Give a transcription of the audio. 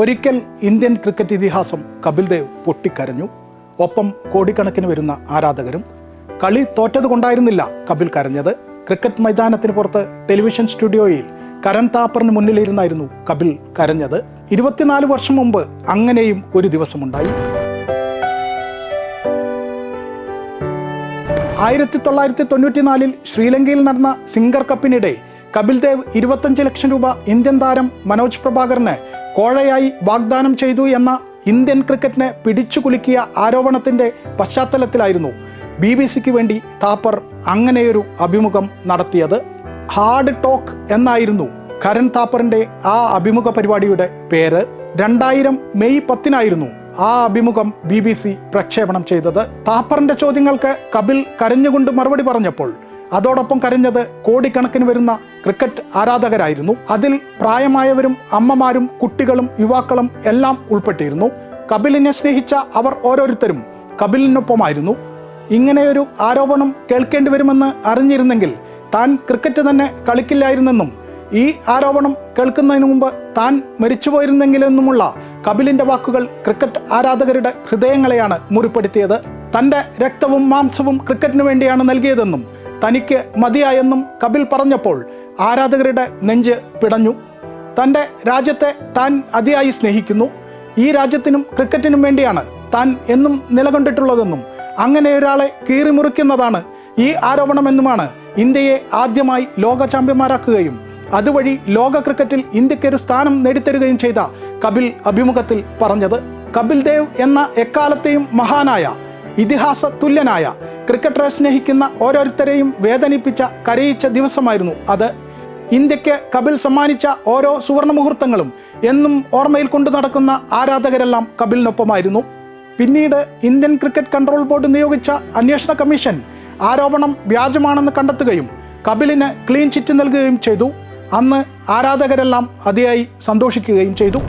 ഒരിക്കൽ Indian cricket ഇതിഹാസം കപിൽ ദേവ് പൊട്ടിക്കരഞ്ഞു. ഒപ്പം കോടിക്കണക്കിന് വരുന്ന ആരാധകരും കളി തോറ്റത് കൊണ്ടായിരുന്നില്ല കപിൽ കരഞ്ഞത്. ക്രിക്കറ്റ് മൈതാനത്തിന് പുറത്ത് ടെലിവിഷൻ സ്റ്റുഡിയോയിൽ കരൺ താപ്പറിന് മുന്നിലിരുന്നായിരുന്നു കപിൽ കരഞ്ഞത്. ഇരുപത്തിനാല് വർഷം മുമ്പ് അങ്ങനെയും ഒരു ദിവസമുണ്ടായി. ആയിരത്തി തൊള്ളായിരത്തി തൊണ്ണൂറ്റിനാലിൽ ശ്രീലങ്കയിൽ നടന്ന സിംഗർ കപ്പിനിടെ കപിൽ ദേവ് ഇരുപത്തഞ്ച് ലക്ഷം രൂപ ഇന്ത്യൻ താരം മനോജ് പ്രഭാകറിന് കോഴയായി വാഗ്ദാനം ചെയ്തു എന്ന ഇന്ത്യൻ ക്രിക്കറ്റിനെ പിടിച്ചു കുലുക്കിയ ആരോപണത്തിന്റെ പശ്ചാത്തലത്തിലായിരുന്നു ബി ബി സിക്ക് വേണ്ടി താപ്പർ അങ്ങനെയൊരു അഭിമുഖം നടത്തിയത്. ഹാർഡ് ടോക്ക് എന്നായിരുന്നു കരൺ താപ്പറിന്റെ ആ അഭിമുഖ പരിപാടിയുടെ പേര്. രണ്ടായിരം മെയ് പത്തിനായിരുന്നു ആ അഭിമുഖം ബി ബി സി പ്രക്ഷേപണം ചെയ്തത്. താപ്പറിന്റെ ചോദ്യങ്ങൾക്ക് കപിൽ കരഞ്ഞുകൊണ്ട് മറുപടി പറഞ്ഞപ്പോൾ അതോടൊപ്പം കരഞ്ഞത് കോടിക്കണക്കിന് വരുന്ന ക്രിക്കറ്റ് ആരാധകരായിരുന്നു. അതിൽ പ്രായമായവരും അമ്മമാരും കുട്ടികളും യുവാക്കളും എല്ലാം ഉൾപ്പെട്ടിരുന്നു. കപിലിനെ സ്നേഹിച്ച അവർ ഓരോരുത്തരും കപിലിനൊപ്പമായിരുന്നു. ഇങ്ങനെയൊരു ആരോപണം കേൾക്കേണ്ടി വരുമെന്ന് അറിഞ്ഞിരുന്നെങ്കിൽ താൻ ക്രിക്കറ്റ് തന്നെ കളിക്കില്ലായിരുന്നെന്നും ഈ ആരോപണം കേൾക്കുന്നതിന് മുമ്പ് താൻ മരിച്ചുപോയിരുന്നെങ്കിലെന്നുമുള്ള കപിലിന്റെ വാക്കുകൾ ക്രിക്കറ്റ് ആരാധകരുടെ ഹൃദയങ്ങളെയാണ് മുറിപ്പെടുത്തിയത്. തന്റെ രക്തവും മാംസവും ക്രിക്കറ്റിനു വേണ്ടിയാണ് നൽകിയതെന്നും തനിക്ക് മതിയായെന്നും കപിൽ പറഞ്ഞപ്പോൾ ആരാധകരുടെ നെഞ്ച് പിടഞ്ഞു. തന്റെ രാജ്യത്തെ താൻ അതിയായി സ്നേഹിക്കുന്നു. ഈ രാജ്യത്തിനും ക്രിക്കറ്റിനും വേണ്ടിയാണ് താൻ എന്നും നിലകൊണ്ടിട്ടുള്ളതെന്നും അങ്ങനെ ഒരാളെ കീറിമുറിക്കുന്നതാണ് ഈ ആരോപണമെന്നുമാണ് ഇന്ത്യയെ ആദ്യമായി ലോക ചാമ്പ്യന്മാരാക്കുകയും അതുവഴി ലോക ക്രിക്കറ്റിൽ ഇന്ത്യയ്ക്ക് ഒരു സ്ഥാനം നേടിത്തരുകയും ചെയ്ത കപിൽ അഭിമുഖത്തിൽ പറഞ്ഞത്. കപിൽ ദേവ് എന്ന എക്കാലത്തെയും മഹാനായ ഇതിഹാസ തുല്യനായ ക്രിക്കറ്ററെ സ്നേഹിക്കുന്ന ഓരോരുത്തരെയും വേദനിപ്പിച്ച കരയിച്ച ദിവസമായിരുന്നു അത്. ഇന്ത്യയ്ക്ക് കപിൽ സമ്മാനിച്ച ഓരോ സുവർണ മുഹൂർത്തങ്ങളും എന്നും ഓർമ്മയിൽ കൊണ്ടു നടക്കുന്ന ആരാധകരെല്ലാം കപിലിനൊപ്പമായിരുന്നു. പിന്നീട് ഇന്ത്യൻ ക്രിക്കറ്റ് കൺട്രോൾ ബോർഡ് നിയോഗിച്ച അന്വേഷണ കമ്മീഷൻ ആരോപണം വ്യാജമാണെന്ന് കണ്ടെത്തുകയും കപിലിന് ക്ലീൻ ചിറ്റ് നൽകുകയും ചെയ്തു. അന്ന് ആരാധകരെല്ലാം അതിയായി സന്തോഷിക്കുകയും ചെയ്തു.